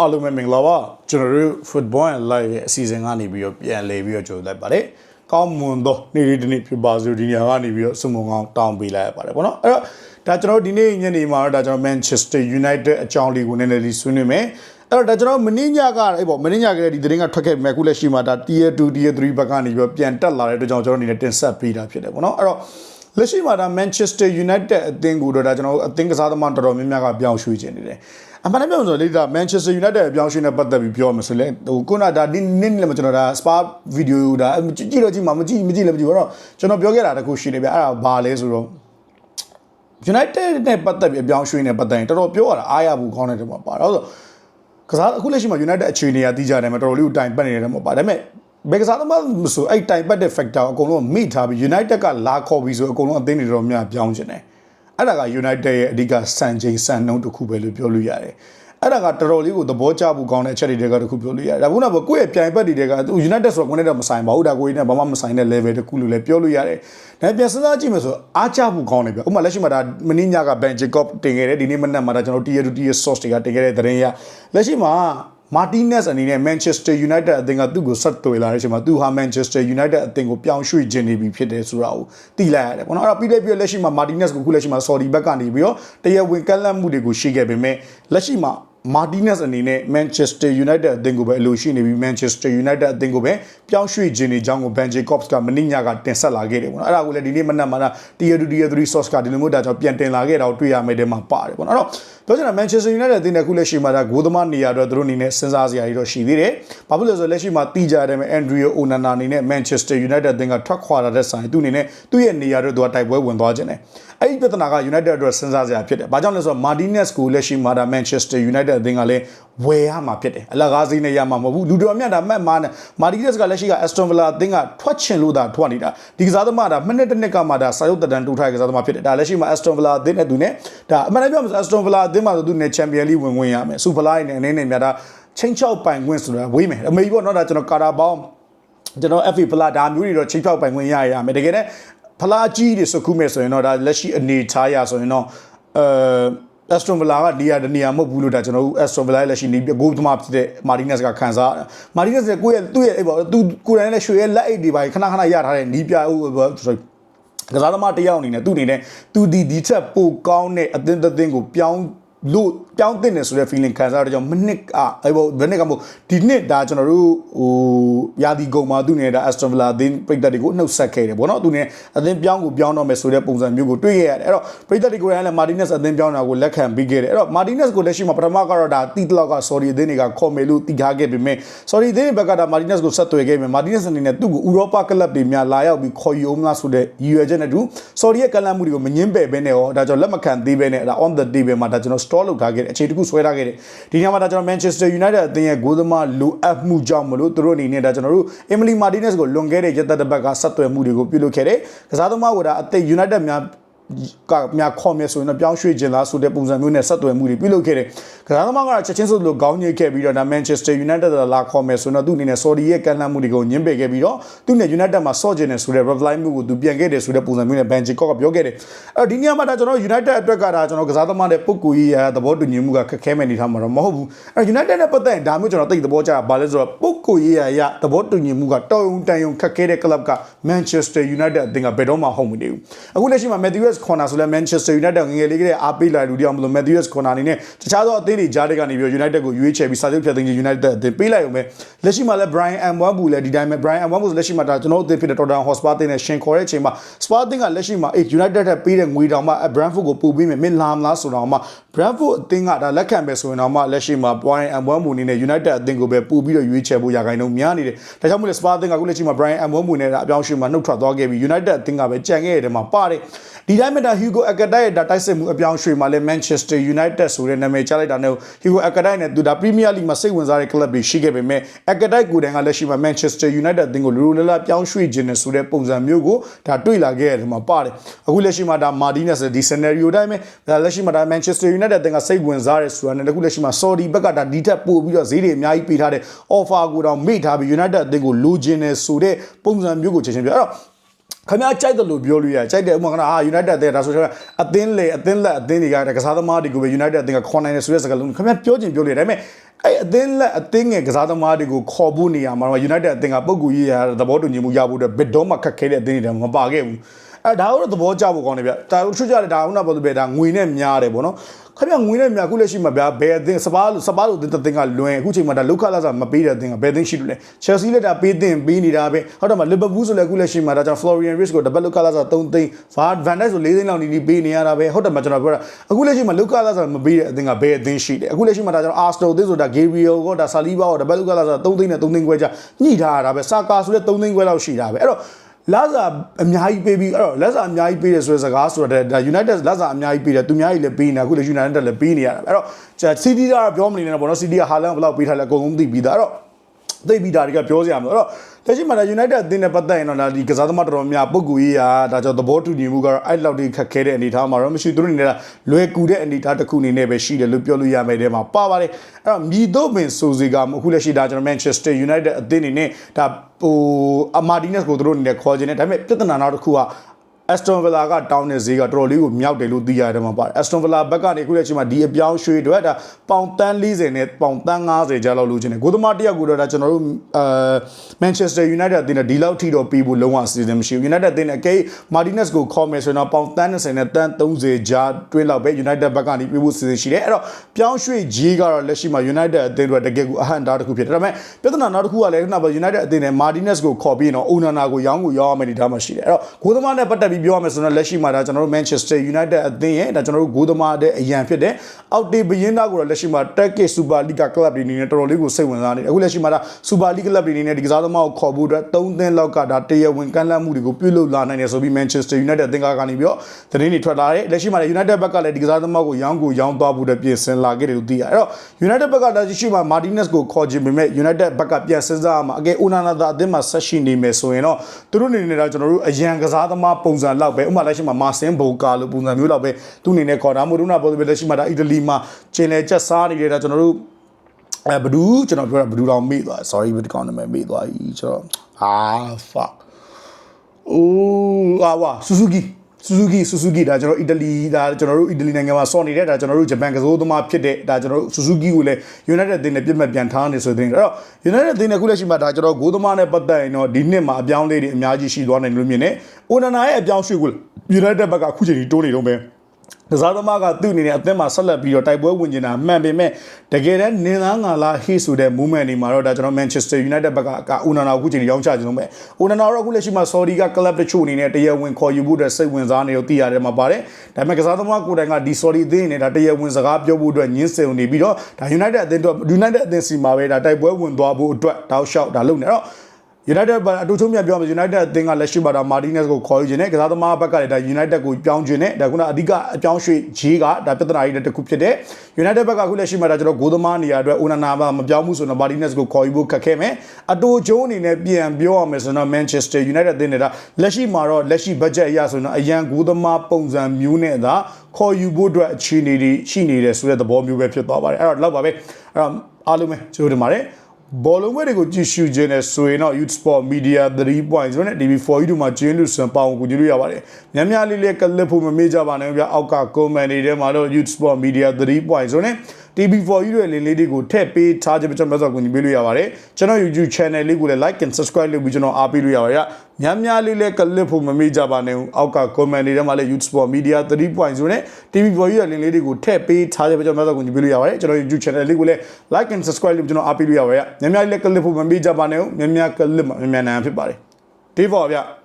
အားလုံးပဲမင်္ဂလာပါကျွန်တော်တို့ football and live ရဲ့အစီအစဉ်ကနေပြီးတော့ပြန်လည်ပြီးတော့ကြိုလိုက်ပါတယ်ကောင်းမွန်သောနေ့လေးတစ်နေ့ဖြစ်ပါစို့ဒီညကနေပြီးတော့စုံမုံကောင်းတောင်းပေးလိုက်ရပါတယ်ပေါ့နော်အဲ့တော့ဒါကျွန်တော်ဒီနေ့ညနေမှာတော့ဒါကျွန်တော် Manchester United အကြောင်းလေးကိုနည်းနည်းလေးဆွေးနွေးမယ်အဲ့တော့ဒါကျွန်တော်မင်းညကအဲ့ပေါ့မင်းညကလေးဒီသတင်းကထွက်ခဲ့ပြီမဲ့အခုလက်ရှိမှာဒါ tier 2 tier 3ဘက်ကနေပြီးတော့ပြန်တက်လာတဲ့အတွက်ကြောင့်ကျွန်တော်အနေနဲ့တင်ဆက်ပေးတာဖြစ်တယ်ပေါ့နော်အဲ့တော့လက်ရှိမှာဒါ Manchester United အသင်းကိုတော့ဒါကျွန်တော်အသင်းကစားသမားတော်တော်များများကပြောင်းရွှေ့ခြင်းနေတယ် အမှန်တမ်းပြောဆိုလေဒါ Manchester United အပြောင်းရွှေ့နေပတ်သက်ပြီးပြောမှဆိုလေဟိုခုနဒါဒီနင်းလည်းမကျွန်တော်ဒါ Spa video ဒါကြည့်တော့ကြည့်မှာမကြည့်မကြည့်လည်းမကြည့်ဘူးတော့ကျွန်တော်ပြောခဲ့တာတခုရှိနေဗျအဲ့ဒါဘာလဲဆိုတော့ United နဲ့ပတ်သက်ပြီးအပြောင်းရွှေ့နေပတ်သက်ရင်တော်တော်ပြောရတာအားရဘူးခေါင်းနဲ့တည်းမှာပါတော့ဆိုကစားအခုလက်ရှိမှာ United အခြေအနေကတီးကြတယ်မှာတော်တော်လေးကိုတိုင်ပတ်နေတယ်မှာပါဒါပေမဲ့ဘယ်ကစားသမားမဆိုအဲ့တိုင်ပတ်တဲ့ factor အကုန်လုံးမိထားပြီး United ကလာခေါ်ပြီးဆိုအကုန်လုံးအသင်းတွေတော်များပြောင်းချင်တယ် အဲ့ဒါက United ရဲ့အဓိကစံချိန်စံနှုန်းတစ်ခုပဲလို့ပြောလို့ရတယ်အဲ့ဒါကတော်တော်လေးကိုသဘောကျဖို့ကောင်းတဲ့အချက်တွေကတစ်ခုပြောလို့ရတယ်ဒါကုနာကကိုယ့်ရဲ့ပြိုင်ပတ်တွေကသူ United ဆိုတော့ကိုယ်နဲ့တော့မဆိုင်ပါဘူးဒါကိုယ်နဲ့ဘာမှမဆိုင်တဲ့ level တစ်ခုလို့လည်းပြောလို့ရတယ်ဒါပြန်စဉ်းစားကြည့်မယ်ဆိုအားကျဖို့ကောင်းတယ်ဗျဥပမာလက်ရှိမှာဒါမင်းညက Ben Jacob တင်ခဲ့တယ်ဒီနေ့မနက်မှာဒါကျွန်တော် tier 2 tier source တွေကတင်ခဲ့တဲ့သတင်းရလက်ရှိမှာ Martinez အနေနဲ့ Manchester United အသင်းကသူ့ကိုဆက်တွေ့လာတဲ့အချိန်မှာသူဟာ Manchester United အသင်းကိုပြောင်းရွှေ့ခြင်းနေပြီဖြစ်တယ်ဆိုတာကိုသိလိုက်ရတယ်ပေါ့နော်အဲ့တော့ပြီးတဲ့ပြီးလက်ရှိမှာ Martinez ကိုခုလက်ရှိမှာ Saudi ဘက်ကနေပြီးတော့တရားဝင်ကန့်လန့်မှုတွေကိုရှိခဲ့ပေမဲ့လက်ရှိမှာ Martinez အနေနဲ့ Manchester United အသင်းကိုပဲအလိုရှိနေပြီး Manchester United အသင်းကိုပဲပြောင်းရွှေ့ခြင်းနေကြောင်းကို Ben Jacobs ကမနေ့ညကတင်ဆက်လာခဲ့တယ်ပေါ့နော်အဲ့ဒါကိုလည်းဒီနေ့မနက်မှာ Tier 2 Tier 3 source ကဒီလိုမျိုးဒါကြောင့်ပြန်တင်လာခဲ့တာကိုတွေ့ရမယ်တဲ့မှာပါတယ်ပေါ့နော်အဲ့တော့ပြောချင်တာ Manchester United အသင်းနဲ့ခုလက်ရှိမှာဒါဂိုးသမားနေရာတော့သူတို့အနေနဲ့စဉ်းစားစရာတွေတော့ရှိသေးတယ်။ဘာဖြစ်လို့လဲဆိုတော့လက်ရှိမှာတီးကြတယ်မဲ့ Andrea Onana အနေနဲ့ Manchester United အသင်းကထွက်ခွာလာတဲ့ဆိုင်သူအနေနဲ့သူ့ရဲ့နေရာတော့သူကတိုက်ပွဲဝင်သွားခြင်းတယ်။အဲ့ဒီပြဿနာက United အတွက်စဉ်းစားစရာဖြစ်တယ်။ဘာကြောင့်လဲဆိုတော့ Martinez ကိုလက်ရှိမှာဒါ Manchester United အသင်းကလည်းဝယ်ရမှာဖြစ်တယ်။အလကားစည်းနဲ့ရမှာမဟုတ်ဘူး။လူတော်မြတ်ဒါမှတ်မှာ Martinez ကလက်ရှိက Aston Villa အသင်းကထွက်ချင်လို့ဒါထွက်နေတာ။ဒီကစားသမားဒါမိနစ်တစ်နှစ်ကမှဒါစာရုပ်တန်တူထားတဲ့ကစားသမားဖြစ်တယ်။ဒါလက်ရှိမှာ Aston Villa အသင်းနဲ့သူနဲ့ဒါအမှန်တမ်းပြောမှာ Aston Villa အသင်းမှာဆိုသူနဲ့ Champions League ဝင်ဝင်ရမယ်။စူပလာနဲ့အနေနဲ့မြတ်ဒါချင်းချောက်ပိုင်ခွင့်ဆိုတာဝေးမယ်။အမေကြီးပေါ့နော်ဒါကျွန်တော်ကာတာဘောင်းကျွန်တော် FA ဖလာဒါမျိုးတွေတော့ချင်းချောက်ပိုင်ခွင့်ရရမယ်။တကယ်နဲ့ဖလာကြီးတွေစခုမဲ့ဆိုရင်တော့ဒါလက်ရှိအနေထားရဆိုရင်တော့အဲ Aston Villa ကနေရာတနေရာမဟုတ်ဘူးလို့ဒါကျွန်တော်တို့ Aston Villa ရဲ့လက်ရှိနေဂိုးသမားဖြစ်တဲ့ Martinez ကခံစား။ Martinez ကကိုယ့်ရဲ့သူ့ရဲ့အဲ့ပေါ့သူကိုယ်တိုင်လည်းရွှေရဲ့လက်အိတ်တွေပါခဏခဏရထားတဲ့နီးပြဟို sorry ကစားသမားတယောက်အနေနဲ့သူ့အနေနဲ့သူဒီဒီချက်ပိုကောင်းတဲ့အသင်းတစ်သင်းကိုပြောင်း လို့ပြောင်းတင်တယ်ဆိုတဲ့ feeling ခံစားရတဲ့ကြောင့်မနစ်ကအဲ့ဘောဘယ်နှစ်ကမို့ဒီနှစ်ဒါကျွန်တော်တို့ဟိုယာဒီကုံမှာသူနဲ့ဒါ Aston Villa အသင်းပိတ်သက်တွေကိုနှုတ်ဆက်ခဲ့တယ်ဗောနော်သူနဲ့အသင်းပြောင်းကိုပြောင်းတော့မယ်ဆိုတဲ့ပုံစံမျိုးကိုတွေ့ခဲ့ရတယ်အဲ့တော့ပိတ်သက်တွေကိုလည်း Martinez အသင်းပြောင်းတာကိုလက်ခံပြီးခဲ့တယ်အဲ့တော့ Martinez ကိုလက်ရှိမှာပထမကတော့ဒါတီတလောက်က sorry အသင်းတွေကခေါ်မယ်လို့တီထားခဲ့ပေမဲ့ sorry အသင်းဘက်ကဒါ Martinez ကိုဆက်သွယ်ခဲ့ပေမဲ့ Martinez အနေနဲ့သူ့ကို Europa Club တွေများလာရောက်ပြီးခေါ်ယူအောင်လားဆိုတဲ့ရည်ရွယ်ချက်နဲ့တူ sorry ရဲ့ကန့်လန့်မှုတွေကိုမငင်းပယ်ဘဲနဲ့ရောဒါကြောင့်လက်မခံသေးဘဲနဲ့ဒါ on the table မှာဒါကျွန်တော် store လုပ်ထားခဲ့တယ်အခြေတခုဆွဲထားခဲ့တယ်ဒီညမှာဒါကျွန်တော် Manchester United အသင်းရဲ့ဂိုးသမားလိုအပ်မှုကြောင့်မလို့သူတို့အနေနဲ့ဒါကျွန်တော်တို့ Emily Martinez ကိုလွန်ခဲ့တဲ့ရက်သက်တစ်ပတ်ကဆက်သွယ်မှုတွေကိုပြုလုပ်ခဲ့တယ်ကစားသမားကဒါအသက် United များ ကများခေါ်မယ်ဆိုရင်တော့ပြောင်းရွှေ့ခြင်းလားဆိုတဲ့ပုံစံမျိုးနဲ့ဆက်သွယ်မှုတွေပြုလုပ်ခဲ့တယ်။ကစားသမားကချက်ချင်းဆိုလို့ခေါင်းညိတ်ခဲ့ပြီးတော့ဒါ Manchester United လာခေါ်မယ်ဆိုတော့သူ့အနေနဲ့ Saudi ရဲ့ကန့်လန့်မှုတွေကိုညှင်းပယ်ခဲ့ပြီးတော့သူ့နဲ့ United မှာဆော့ခြင်းနဲ့ဆိုတဲ့ reply မှုကိုသူပြန်ခဲ့တယ်ဆိုတဲ့ပုံစံမျိုးနဲ့ Ben Jacob ကပြောခဲ့တယ်။အဲ့တော့ဒီညမှာဒါကျွန်တော် United အတွက်ကဒါကျွန်တော်ကစားသမားတဲ့ပုဂ္ဂိုလ်ကြီးရသဘောတူညီမှုကခက်ခဲမဲ့နေထားမှာတော့မဟုတ်ဘူး။အဲ့တော့ United နဲ့ပတ်သက်ရင်ဒါမျိုးကျွန်တော်သိသဘောကျတာဘာလဲဆိုတော့ပုဂ္ဂိုလ်ကြီးရရသဘောတူညီမှုကတော်ုံတန်ယုံခက်ခဲတဲ့ club က Manchester United အသင်းကဘယ်တော့မှဟုတ်မနေဘူး။အခုလက်ရှိမှာ Matthews Corner ဆိုလဲ Manchester United ငငယ်လေးကလေးအားပေးလာလူတယောက်မလို့ Matthews Corner အနေနဲ့တခြားသောအသင်းတွေကြားတဲ့ကနေပြီး United ကိုရွေးချယ်ပြီးစာချုပ်ဖြတ်သိမ်းခြင်း United အသင်းပေးလိုက်ရုံပဲလက်ရှိမှာလဲ Brian Mbeumo လည်းဒီတိုင်းပဲ Brian Mbeumo လက်ရှိမှာဒါကျွန်တော်တို့အသင်းဖြစ်တဲ့ Tottenham Hotspur အသင်းနဲ့ရှင်ခေါ်တဲ့အချိန်မှာ Spurs အသင်းကလက်ရှိမှာအေး United ထက်ပေးတဲ့ငွေတောင်မှ Brentford ကိုပို့ပေးမယ်မင်းလာမလားဆိုတော့မှ Brentford အသင်းကဒါလက်ခံပဲဆိုရင်တော့မှလက်ရှိမှာ Brian Mbeumo အနေနဲ့ United အသင်းကိုပဲပို့ပြီးတော့ရွေးချယ်ဖို့ရာခိုင်နှုန်းများနေတယ်ဒါကြောင့်မို့လဲ Spurs အသင်းကအခုလက်ရှိမှာ Brian Mbeumo နဲ့ဒါအပြောင်းရွှေ့မှာနှုတ်ထွက်သွားခဲ့ပြီး United အသင်းကပဲကြံခဲ့ရတဲ့မှာပါတယ်ဒီတိုင်းမှာဒါ Hugo Ekatay ရဲ့ဒါတိုက်စစ်မှုအပြောင်းရွှေ့မှာလဲ Manchester United ဆိုတဲ့နာမည်ကြားလိုက်တာနဲ့ Hugo Ekatay နဲ့သူဒါ Premier League မှာစိတ်ဝင်စားတဲ့ club တွေရှိခဲ့ပေမဲ့ Ekatay ကိုယ်တိုင်ကလက်ရှိမှာ Manchester United အသင်းကိုလူလူလလပြောင်းရွှေ့ခြင်းနဲ့ဆိုတဲ့ပုံစံမျိုးကိုဒါတွေ့လာခဲ့ရတယ်မှာပါတယ်အခုလက်ရှိမှာဒါ Martinez ဒီ scenario တိုင်းပဲဒါလက်ရှိမှာဒါ Manchester United အသင်းကစိတ်ဝင်စားတဲ့ဆိုတာနဲ့အခုလက်ရှိမှာ Saudi ဘက်ကဒါဒီထက်ပို့ပြီးတော့ဈေးတွေအများကြီးပေးထားတဲ့ offer ကိုတော့မေ့ထားပြီး United အသင်းကိုလိုချင်တယ်ဆိုတဲ့ပုံစံမျိုးကိုချက်ချင်းပြောအဲ့တော့ ခင်ဗျားကြိုက်တယ်လို့ပြောလို့ရကြိုက်တယ်ဥပမာကဟာ United တဲ့ဒါဆိုတော့အသင်းလေအသင်းလက်အသင်းတွေကကစားသမားတွေကိုပဲ United အသင်းကခေါ်နိုင်တယ်ဆိုတဲ့စကားလုံးခင်ဗျားပြောချင်ပြောလို့ရဒါပေမဲ့အဲ့အသင်းလက်အသင်းငယ်ကစားသမားတွေကိုခေါ်ဖို့နေရမှာတော့ United အသင်းကပုံကူကြီးရသဘောတူညီမှုရဖို့အတွက်ဘစ်တော့မှခက်ခဲတဲ့အသင်းတွေတည်းမပါခဲ့ဘူး အဲဒါကတော့သဘောကျဖို့ကောင်းတယ်ဗျဒါတို့ချွတ်ကြတယ်ဒါခုနကပြောသလိုပဲဒါငွေနဲ့များတယ်ဗောနော်ခင်ဗျငွေနဲ့များခုလက်ရှိမှာဗျာဘယ်အသင်းစပါးလို့စပါးလို့အသင်းတစ်သင်းကလွင်အခုချိန်မှာဒါလောက်ခလာစားမပေးတဲ့အသင်းကဘယ်အသင်းရှိလို့လဲ Chelsea လက်ဒါပေးတင်ပေးနေတာပဲဟုတ်တယ်မ Liverpool ဆိုလည်းအခုလက်ရှိမှာဒါကြောင့် Florian Wirtz ကိုတပတ်လောက်ခလာစား3သိန်း Van Dijk ဆို4သိန်းလောက်နီးနီးပေးနေရတာပဲဟုတ်တယ်မကျွန်တော်ပြောတာအခုလက်ရှိမှာလောက်ခလာစားမပေးတဲ့အသင်းကဘယ်အသင်းရှိလဲအခုလက်ရှိမှာဒါကြောင့် Arsenal အသင်းဆိုတာ Gabriel ကိုဒါ Saliba ကိုတပတ်လောက်ခလာစား3သိန်းနဲ့3သိန်းခွဲကြာညှိထားရတာပဲ Saka ဆိုလည်း3သိန်းခွဲလောက်ရှိတာပဲအဲ့တော့ လာစာအများကြီးပေးပြီးအဲ့တော့လက်စာအများကြီးပေးတယ်ဆိုတဲ့စကားဆိုတော့ဒါ United လက်စာအများကြီးပေးတယ်သူများကြီးလည်းပေးနေတာအခုလည်း United လည်းပေးနေရတာပဲအဲ့တော့ City ကပြောမနေနဲ့ပေါ့နော် City က Haaland ဘယ်လောက်ပေးထားလဲအကုန်လုံးသိပြီးသားအဲ့တော့ သိပြီးသားတွေကပြောစရာမလိုအဲ့တော့တရှိမှာဒါ United အသင်းနဲ့ပတ်သက်ရင်တော့ဒါဒီကစားသမားတော်တော်များပုဂ္ဂိုလ်ရေးရာဒါကြောင့်သဘောတူညီမှုကတော့အဲ့လောက်ထိခက်ခဲတဲ့အနေအထားမှာတော့မရှိသူတို့အနေနဲ့လွယ်ကူတဲ့အနေအထားတစ်ခုအနေနဲ့ပဲရှိတယ်လို့ပြောလို့ရမယ်တဲ့မှာပါပါတယ်အဲ့တော့မြည်တော့ပင်ဆိုစီကအခုလက်ရှိဒါကျွန်တော် Manchester United အသင်းအနေနဲ့ဒါဟိုအမာဒီနက်ကိုသူတို့အနေနဲ့ခေါ်ခြင်းနဲ့ဒါပေမဲ့ပြဿနာနောက်တစ်ခုက Aston Villa ကတောင်းတဲ့ဈေးကတော်တော်လေးကိုမြောက်တယ်လို့သိရတယ်မှာပါတယ် Aston Villa ဘက်ကနေခုလက်ရှိမှာဒီအပြောင်းရွှေ့အတွက်ဒါပေါင်တန်း40နဲ့ပေါင်တန်း90ကျလောက်လို့ချင်းတယ်ကိုသမားတယောက်ကတော့ဒါကျွန်တော်တို့အဲ Manchester United အသင်းနဲ့ဒီလောက်ထိတော့ပြီးဖို့လုံးဝစီစဉ်မရှိဘူး United အသင်းနဲ့အကေ Martinez ကိုခေါ်မယ်ဆိုရင်တော့ပေါင်တန်း20နဲ့တန်း30ကြားတွင်းလောက်ပဲ United ဘက်ကနေပြီးဖို့စီစဉ်ရှိတယ်အဲ့တော့ပြောင်းရွှေ့ကြီးကတော့လက်ရှိမှာ United အသင်းတို့တကယ်ကိုအဟန့်တားတစ်ခုဖြစ်တယ်ဒါပေမဲ့ပြဿနာနောက်တစ်ခုကလည်းခုနက United အသင်းနဲ့ Martinez ကိုခေါ်ပြီးတော့ Onana ကိုရောင်းကိုရောင်းရမယ်ဒီထားမှာရှိတယ်အဲ့တော့ဂိုးသမားနဲ့ပတ်သက်ပြီးပြောရမယ်ဆိုတော့လက်ရှိမှာဒါကျွန်တော်တို့ Manchester United အသင်းရဲ့ဒါကျွန်တော်တို့ဂိုးသမားတဲ့အရန်ဖြစ်တယ်အောက်တေဘရင်သားကိုတော့လက်ရှိမှာ Turkish Super League Club တွေအနေနဲ့တော်တော်လေးကိုစိတ်ဝင်စားနေတယ်အခုလက်ရှိမှာဒါ Super League Club တွေအနေနဲ့ဒီကစားသမားကိုခေါ်ဖို့အတွက်3သင်းလောက်ကဒါတရားဝင်ကမ်းလှမ်းမှုတွေကိုပြုလုပ်လာနိုင်တယ်ဆိုပြီး Manchester United အသင်းကကနေပြီးတော့သတင်းတွေထွက်လာတယ်လက်ရှိမှာလည်း United ဘက်ကလည်းဒီကစားသမားကိုရောင်းကိုရောင်းသွားဖို့အတွက်ပြင်ဆင်လာခဲ့တယ်လို့သိရတယ်အဲ့တော့ United ဘက်ကလက်ရှိမှာ Martinez ကိုခေါ်ခြင်းပေမဲ့ United ဘက်ကပြန်စဉ်းစားရမှာအကဲ Onana သာအသင်းမှာဆက်ရှိနေမယ်ဆိုရင်တော့သူတို့အနေနဲ့တော့ကျွန်တော်တို့အရန်ကစားသမားပုံစံလောက်ပဲဥပမာလက်ရှိမှာ Marcin Boca လို့ပုံစံမျိုးလောက်ပဲသူအနေနဲ့ခေါ်တာမို့လို့နာပေါ်တယ်လက်ရှိမှာဒါအီတလီမှာကျင်လေချက်စားနေတယ်ဒါကျွန်တော်တို့အဲဘဒူးကျွန်တော်ပြောတာဘဒူးတောင်မေ့သွား sorry ဘဒူးကောင်းနာမည်မေ့သွားပြီကျွန်တော်အာ fuck အိုးအာဝါဆူဇူကီဆူဇူကီ ဆူဇူကီဒါကျွန်တော်အီတလီဒါကျွန်တော်တို့အီတလီနိုင်ငံမှာစော်နေတဲ့ဒါကျွန်တော်တို့ဂျပန်ကစားသမားဖြစ်တဲ့ဒါကျွန်တော်တို့ဆူဇူကီကိုလည်း United အသင်းနဲ့ပြစ်မှတ်ပြန်ထားနေဆိုတဲ့အဲ့တော့ United အသင်းနဲ့ခုလက်ရှိမှာဒါကျွန်တော်ဂိုးသမားနဲ့ပတ်သက်ရင်တော့ဒီနှစ်မှာအပြောင်းလေးတွေအများကြီးရှိသွားနိုင်လို့မြင်နေ။ Onana ရဲ့အပြောင်းရွှေ့ကို United ဘက်ကအခုချိန်ကြီးတိုးနေတော့ပဲ ကစားသမားကသူ့အနေနဲ့အသင်းမှာဆက်လက်ပြီးတော့တိုက်ပွဲဝင်နေတာမှန်ပေမဲ့တကယ်တမ်းနင်းသားငါလာဟေးဆိုတဲ့ movement တွေမှာတော့ဒါကျွန်တော် Manchester United ဘက်ကကဦးနာနာအခုချိန်ရောင်းချခြင်းလုံးပဲဦးနာနာတော့အခုလက်ရှိမှာ Saudi က club တချို့အနေနဲ့တရားဝင်ခေါ်ယူဖို့အတွက်စိတ်ဝင်စားနေတော့သိရတယ်မှာပါတယ်ဒါပေမဲ့ကစားသမားကိုယ်တိုင်ကဒီ Saudi အသင်းအနေနဲ့ဒါတရားဝင်စကားပြောဖို့အတွက်ညှင်းဆန်နေပြီးတော့ဒါ United အသင်းတော့ United အသင်းစီမှာပဲဒါတိုက်ပွဲဝင်သွားဖို့အတွက်တောက်လျှောက်ဒါလုပ်နေတော့ United ဘာအတူချုံမြပြောမှာ United အသင်းကလက်ရှိမှာဒါ Martinez ကိုခေါ်ယူခြင်းနဲ့ကစားသမားဘက်ကလည်းဒါ United ကိုပြောင်းခြင်းနဲ့ဒါခုနအဓိကအပြောင်းရွှေ့ဂျေးကဒါပြဿနာကြီးတစ်ခုဖြစ်တဲ့ United ဘက်ကအခုလက်ရှိမှာဒါကျွန်တော်ဂိုးသမားနေရာအတွက် Onana မပြောင်းမှုဆိုတော့ Martinez ကိုခေါ်ယူဖို့ခက်ခဲမယ်အတူချုံအနေနဲ့ပြန်ပြောရမယ်ဆိုတော့ Manchester United အသင်းနဲ့ဒါလက်ရှိမှာတော့လက်ရှိ budget အရဆိုတော့အရန်ဂိုးသမားပုံစံမျိုးနဲ့ဒါခေါ်ယူဖို့အတွက်အခြေအနေတွေရှိနေတယ်ဆိုတဲ့သဘောမျိုးပဲဖြစ်သွားပါတယ်အဲ့တော့လောက်ပါပဲအဲ့တော့အားလုံးပဲကျေးဇူးတင်ပါတယ် ဘောလုံးပွဲတွေကိုကြည့်ရှုခြင်းနဲ့ဆိုရင်တော့ Youth Sport Media 3.0နဲ့ TV4U တို့မှာကျင်းလို့စံပေါင်းကိုကြည့်လို့ရပါတယ်။များများလေးလေးကလစ်ဖို့မမေ့ကြပါနဲ့ဗျာ။အောက်က comment တွေထဲမှာတော့ Youth Sport Media 3.0နဲ့ TV4U ရဲ့လင်းလေးတွေကိုထည့်ပေးထားခြင်းပဲကျွန်တော်ဆက်ကူညီပေးလို့ရပါတယ်။ကျွန်တော် YouTube channel လေးကိုလည်း like and subscribe လုပ်ပြီးကျွန်တော်အားပေးလို့ရပါတယ်။များများလေးလေးကလစ်ဖို့မမေ့ကြပါနဲ့။အောက်က comment တွေထဲမှာလည်း Youth Sport Media 3.0နဲ့ TV4U ရဲ့လင်းလေးတွေကိုထည့်ပေးထားခြင်းပဲကျွန်တော်ဆက်ကူညီပေးလို့ရပါတယ်။ကျွန်တော် YouTube channel လေးကိုလည်း like and subscribe လုပ်ပြီးကျွန်တော်အားပေးလို့ရပါတယ်။များများလေးကလစ်ဖို့မမေ့ကြပါနဲ့။များများကလစ်မှာများများနိုင်ဖြစ်ပါတယ်။ TV4 ဗျာ။